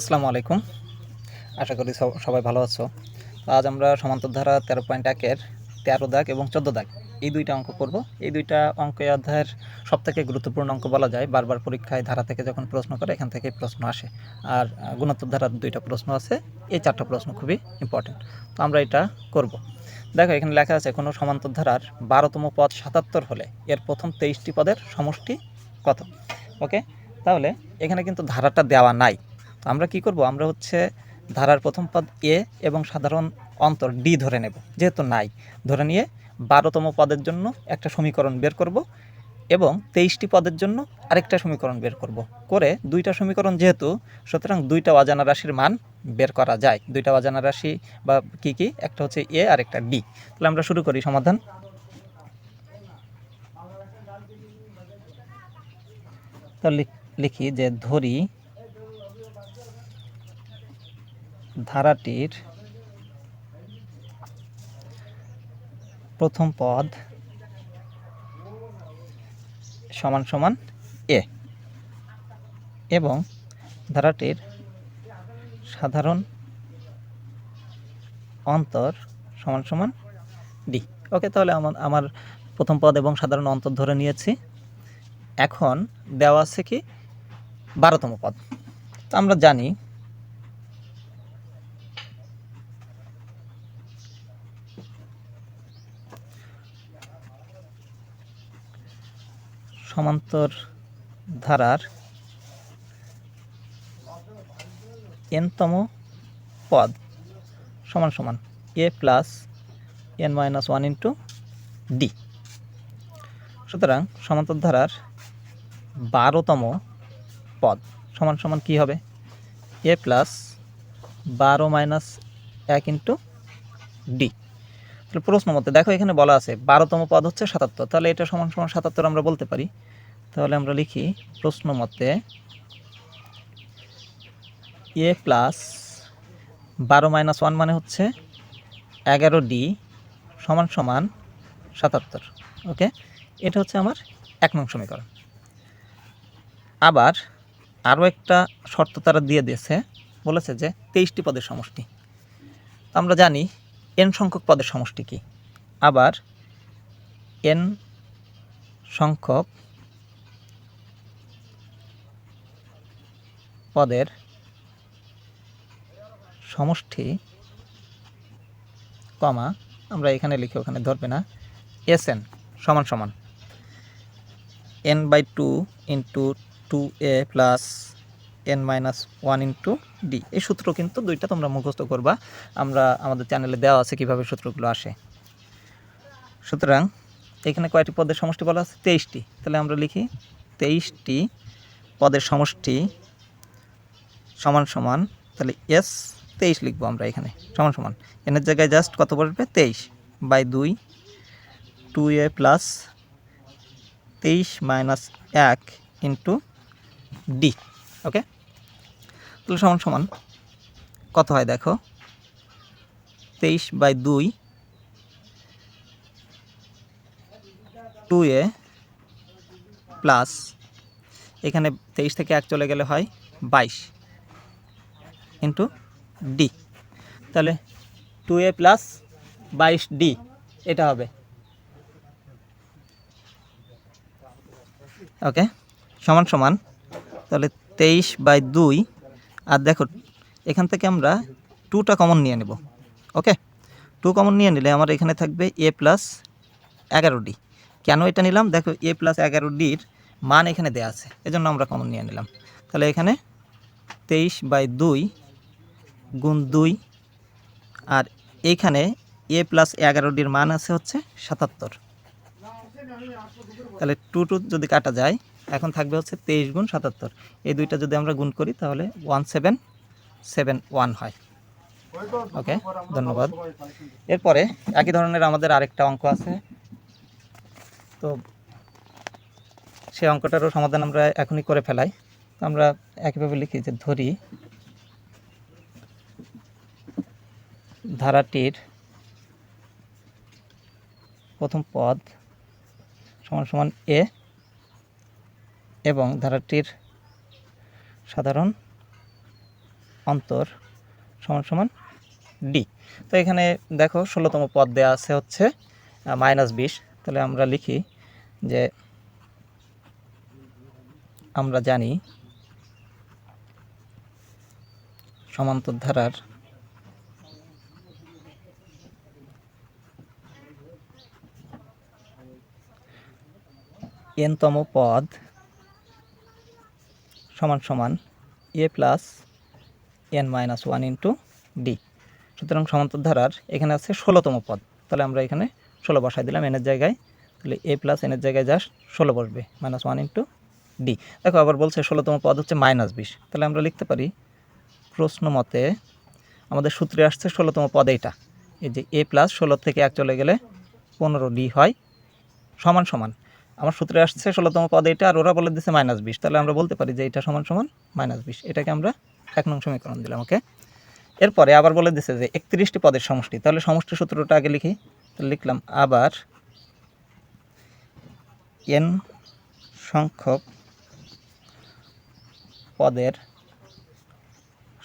আসসালামু আলাইকুম। আশা করি সবাই ভালো আছো। আজ আমরা সমান্তর ধারা তেরো পয়েন্ট একের তেরো দাগ এবং চোদ্দ দাগ এই দুইটা অঙ্ক করব। এই দুইটা অঙ্ক অধ্যায়ের সব থেকে গুরুত্বপূর্ণ অঙ্ক বলা যায়। বারবার পরীক্ষায় ধারা থেকে যখন প্রশ্ন করে, এখান থেকে প্রশ্ন আসে। আর গুণোত্তর ধারার দুইটা প্রশ্ন আছে। এই চারটা প্রশ্ন খুবই ইম্পর্টেন্ট তো আমরা এটা করব। দেখো, এখানে লেখা আছে, কোনো সমান্তর ধারার বারোতম পদ সাতাত্তর হলে এর প্রথম তেইশটি পদের সমষ্টি কত? ওকে? তাহলে এখানে কিন্তু ধারাটা দেওয়া নাই। তো আমরা কি করব? আমরা হচ্ছে ধারার প্রথম পদ এ এবং সাধারণ অন্তর ডি ধরে নেব। যেহেতু নাই, ধরে নিয়ে বারোতম পদের জন্য একটা সমীকরণ বের করব এবং তেইশটি পদের জন্য আরেকটা সমীকরণ বের করব। করে দুইটা সমীকরণ যেহেতু, সুতরাং দুইটা অজানা রাশির মান বের করা যায়। দুইটা অজানা রাশি বা কি কি? একটা হচ্ছে এ আর একটা ডি। তাহলে আমরা শুরু করি, সমাধান। তো লিখ- লিখি যে ধরি ধারাটির প্রথম পদ সমান সমান এ। এবং ধারাটির সাধারণ অন্তর সমান সমান ডি। ওকে, তাহলে আমার আমার প্রথম পদ এবং সাধারণ অন্তর ধরে নিয়েছি। এখন দেওয়া আছে কি বারোতম পদ। তো আমরা জানি সমান্তর ধারার এনতম পদ সমান সমান A plus N minus one into D. সুতরাং সমান্তর ধারার বারোতম পদ সমান সমান কী হবে? এ প্লাস বারো মাইনাস এক ইন্টু ডি। তাহলে প্রশ্ন মতে, দেখো এখানে বলা আছে, বারোতম পদ হচ্ছে সাতাত্তর। তাহলে এটা সমান সমান সাতাত্তর আমরা বলতে পারি। তাহলে আমরা লিখি, প্রশ্ন মতে, এ প্লাস বারো মাইনাস ওয়ান মানে হচ্ছে এগারো ডি সমান সমান সাতাত্তর। ওকে? এটা হচ্ছে আমার এক নং সমীকরণ। আবার আরও একটা শর্ত তারা দিয়ে দিয়েছে, বলেছে যে তেইশটি পদের সমষ্টি। আমরা জানি এন সংখ্যক পদের সমষ্টি কি? আবার এন সংখ্যক পদের সমষ্টি, কমা, আমরা এখানে লিখে ওখানে ধরবে না এস এন সমান সমান। N by two into two A plus N minus one into D এই সূত্র কিন্তু দুইটা তোমরা মুখস্থ করবা। আমরা আমাদের চ্যানেলে দেওয়া আছে কীভাবে সূত্রগুলো আসে। সুতরাং, এখানে কয়টি পদের সমষ্টি বলা আছে? তেইশটি। তাহলে আমরা লিখি, তেইশটি পদের সমষ্টি সমান সমান, তাহলে এস তেইশ লিখব আমরা এখানে, সমান সমান। এনের জায়গায় জাস্ট কত বসবে? তেইশ বাই দুই টু এ প্লাস তেইশ মাইনাস এক ইন্টু ডি ওকে তাহলে সমান সমান। কত হয় দেখো? তেইশ বাই দুই। Two A plus. এখানে তেইশ থেকে এক চলে গেলে হয় বাইশ। Into D. তাহলে টু এ প্লাস বাইশ ডি, এটা হবে। ওকে? সমান সমান। তাহলে তেইশ বাই দুই আর দেখো, এখান থেকে আমরা টুটা কমন নিয়ে নেব ওকে টু কমন নিয়ে নিলে আমার এখানে থাকবে এ প্লাস এগারো ডি কেন এটা নিলাম? দেখো এ প্লাস এগারো ডির মান এখানে দেওয়া আছে, এজন্য আমরা কমন নিয়ে নিলাম। তাহলে এখানে তেইশ বাই দুই গুণ দুই, আর এইখানে এ প্লাস এগারো ডির মান আছে হচ্ছে সাতাত্তর। তাহলে টু টু যদি কাটা যায় এখন থাকবে হচ্ছে তেইশ গুণ সাতাত্তর। এই দুইটা যদি আমরা গুণ করি, তাহলে ওয়ান সেভেন সেভেন ওয়ান হয়। ওকে, ধন্যবাদ। এরপরে একই ধরনের আমাদের আরেকটা অঙ্ক আছে। তো সেই অঙ্কটারও সমাধান আমরা এখনই করে ফেলাই। আমরা একইভাবে লিখি যে ধরি ধারাটির প্রথম পদ সমান সমান এ এবং ধারাটির সাধারণ অন্তর সমান সমান ডি তো এখানে দেখো ষোলোতম পদ দেওয়া আছে হচ্ছে মাইনাস বিশ। তাহলে আমরা লিখি যে আমরা জানি সমান্তর ধারার এনতম পদ সমান সমান A plus N minus one into D সুতরাং সমান্তর ধারার এখানে আছে ষোলোতম পদ। তাহলে আমরা এখানে ষোলো বসাই দিলাম এনের জায়গায়। তাহলে এ প্লাস এনের জায়গায় জাস্ট ষোলো বসবে মাইনাস ওয়ান ইন্টু ডি দেখো, আবার বলছে ষোলোতম পদ হচ্ছে মাইনাস বিশ। তাহলে আমরা লিখতে পারি, প্রশ্ন মতে আমাদের সূত্রে আসছে ষোলোতম পদ এইটা। এই যে এ প্লাস ষোলো থেকে এক চলে গেলে পনেরো ডি হয়, সমান সমান। আমার সূত্রে আসছে ষোলোতম পদ এটা, আর ওরা বলে দিচ্ছে মাইনাস বিশ। তাহলে আমরা বলতে পারি যে এটা সমান সমান মাইনাস বিশ। এটাকে আমরা এক নং সমীকরণ দিলাম ওকে এরপরে আবার বলে দিচ্ছে যে একত্রিশটি পদের সমষ্টি। তাহলে সমষ্টি সূত্রটা আগে লিখি। তাহলে লিখলাম আবার এন সংখ্যক পদের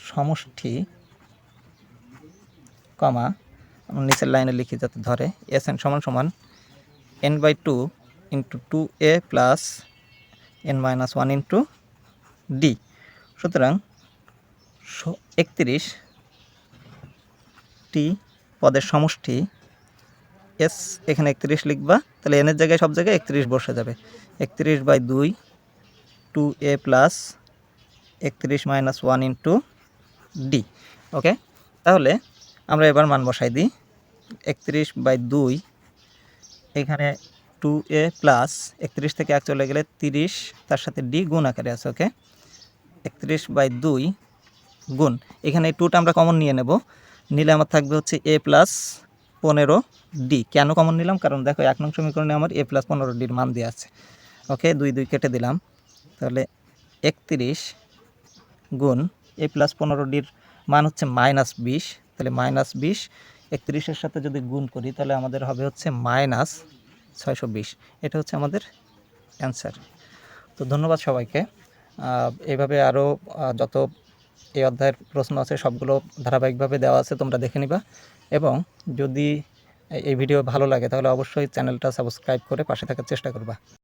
সমষ্টি কমা নিচের লাইনে লিখি যাতে ধরে এস এন সমান সমান N by two into two A plus N minus one into D সুতরাং একত্রিশ টি পদের সমষ্টি এস এখানে একত্রিশ লিখবা, তাহলে এনের জায়গায় সব জায়গায় একত্রিশ বসে যাবে। একত্রিশ বাই দুই টু এ প্লাস একত্রিশ minus one into D okay তাহলে আমরা এবার মান বসাই দিই। একত্রিশ বাই দুই, এখানে টু এ প্লাস একত্রিশ থেকে এক চলে গেলে তিরিশ, তার সাথে ডি গুণ আকারে আছে ওকে একত্রিশ বাই দুই গুণ। এখানে টুটা আমরা কমন নিয়ে নেব। নিলে আমার থাকবে হচ্ছে এ প্লাস পনেরো ডি কেন কমন নিলাম? কারণ দেখো, এক নং সমীকরণে আমার এ প্লাস পনেরো ডির মান দেওয়া আছে। ওকে দুই দুই কেটে দিলাম। তাহলে একত্রিশ গুণ এ প্লাস পনেরো ডির মান হচ্ছে মাইনাস বিশ। তাহলে মাইনাস বিশ, একত্রিশের সাথে যদি গুণ করি, তাহলে আমাদের হবে হচ্ছে মাইনাস ছয়শো বিশ। এটা হচ্ছে আমাদের অ্যান্সার। তো ধন্যবাদ সবাইকে। এভাবে আরও যত এই অধ্যায়ের প্রশ্ন আছে, সবগুলো ধারাবাহিকভাবে দেওয়া আছে, তোমরা দেখে নিবা। এবং যদি এই ভিডিও ভালো লাগে, তাহলে অবশ্যই চ্যানেলটা সাবস্ক্রাইব করে পাশে থাকার চেষ্টা করবা।